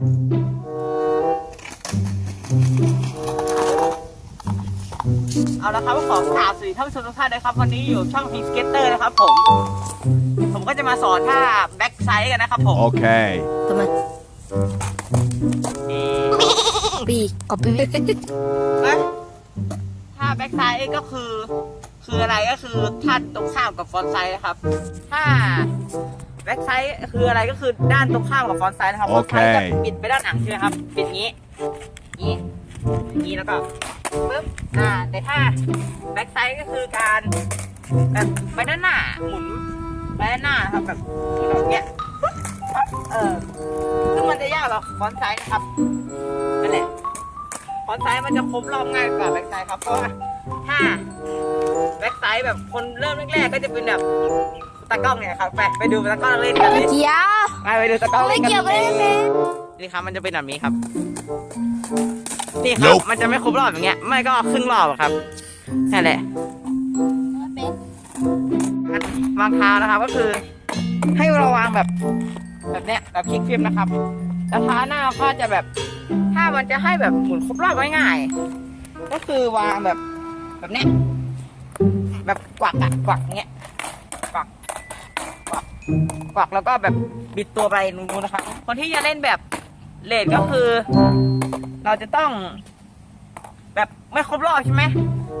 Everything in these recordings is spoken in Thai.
เอาละครับขอกราบสวัสดีท่านผู้ชมทุกท่านนะครับ วันนี้อยู่ช่องพิงสเก็ตเตอร์นะครับผม ผมก็จะมาสอนท่าแบ็กไซด์กันนะครับผม Okay. ทำไมนี่ปีเอาปีเอ้ยท่าแบ็กไซด์ก็คือ คืออะไรก็คือท่าตรงข้ามกับฟรอนต์ไซด์ครับ ถ้าแบ็กไซด์คืออะไรก็คือด้านตรงข้ามกับฟรอนต์ไซด์นะครับฟรอนต์ไซด์จะปิดไปด้านหลังใช่ไหมครับปิดอย่างนี้นี้อย่างนี้แล้วก็ปึ๊บอ่าแต่ถ้าแบ็กไซด์ก็คือการแบบไปด้านหน้าหมุนไปด้านหน้านะครับแบบหมุนแบบเนี้ยเออซึ่งมันจะยากกว่าฟรอนต์ไซด์นะครับนั่นแหละฟรอนต์ไซด์มันจะครบรอบง่ายกว่าแบ็กไซด์ครับเพราะว่าถ้าแบ็กไซด์แบบคนเริ่มแรกๆก็จะเป็นแบบ ตากล้องเนี่ยครับไปไปดูตากล้องเล่นกันเลยเกี่ยวไปไปดูตากล้องไม่เล่นกันเกี่ยวกันได้ไหมนี่ครับมันจะเป็นแบบนี้ครับ นี่ครับ Nope มันจะไม่ครบรอบอย่างเงี้ย ไม่ก็ครึ่งรอบอะครับนั่นแหละการวางเท้านะครับ ก็คือ ให้เราวางแบบ แบบเนี้ยแบบคลิกฟิล์มนะครับแล้วเท้าหน้าก็จะแบบ ถ้ามันจะให้แบบหมุนครบรอบง่ายๆก็คือวางแบบแบบเนี้ยแบบกวักอะกวักเงี้ยกวัก กวักกวักแล้วก็แบบบิดตัวไปนู้นนะครับคนที่จะเล่นแบบเลดก็คือ เราจะต้อง แบบไม่ครบรอบใช่ไหม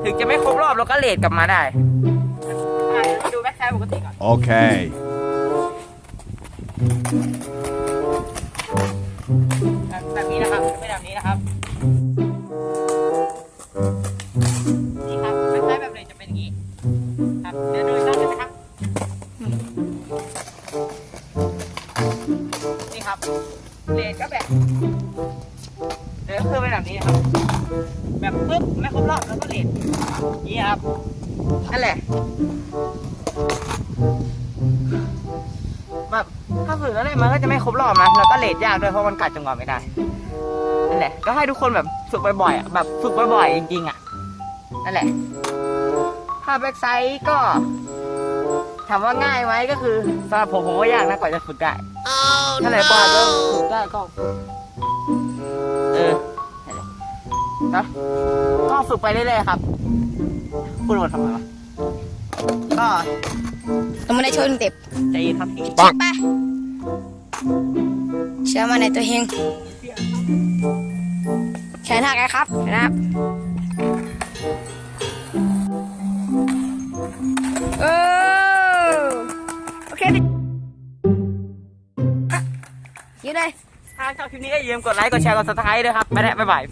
ถึงจะไม่ครบรอบเราก็เลดกลับมาได้อะเดี๋ยวมาดูแบ็คไซด์ปกติก่อน Okay. แบบแบบนี้นะครับจะเป็นแบบนี้นะครับ เลนก็แบบเดี๋ยวคือเป็นแบบนี้ครับ แบบปึ๊บไม่ครบรอบแล้วก็เลนนี่ครับนั่นแหละแบบถ้าฝึกแล้วเนี่ยมันก็จะไม่ครบรอบนะแล้วก็เลทยากด้วยเพราะมันกัดจังหวะไม่ได้นั่นแหละ ก็ให้ทุกคนแบบฝึกบ่อยๆอะแบบฝึกบ่อยๆจริงๆอะนั่นแหละถ้าแบ็กไซด์ก็ ถามว่าง่ายไหมก็คือสำหรับผมผมว่ายากนะกว่าจะฝึกได้ถ้าไหนกว่าจะฝึกได้ก็เออนั่นแหละนะก็ฝึกไปเรื่อยๆครับพูดหมดทำไมวะก็ต้องไม่ได้ชนเต็บใจเย็นครับพี่ไปเชื่อมาในตัวเฮงแขนหักไงครับนะครับ ยืนเลย ถ้าชอบคลิปนี้ก็อย่าลืมกดไลค์ กดแชร์ กดซับสไครต์ด้วยครับ ไปแล้วบ๊ายบาย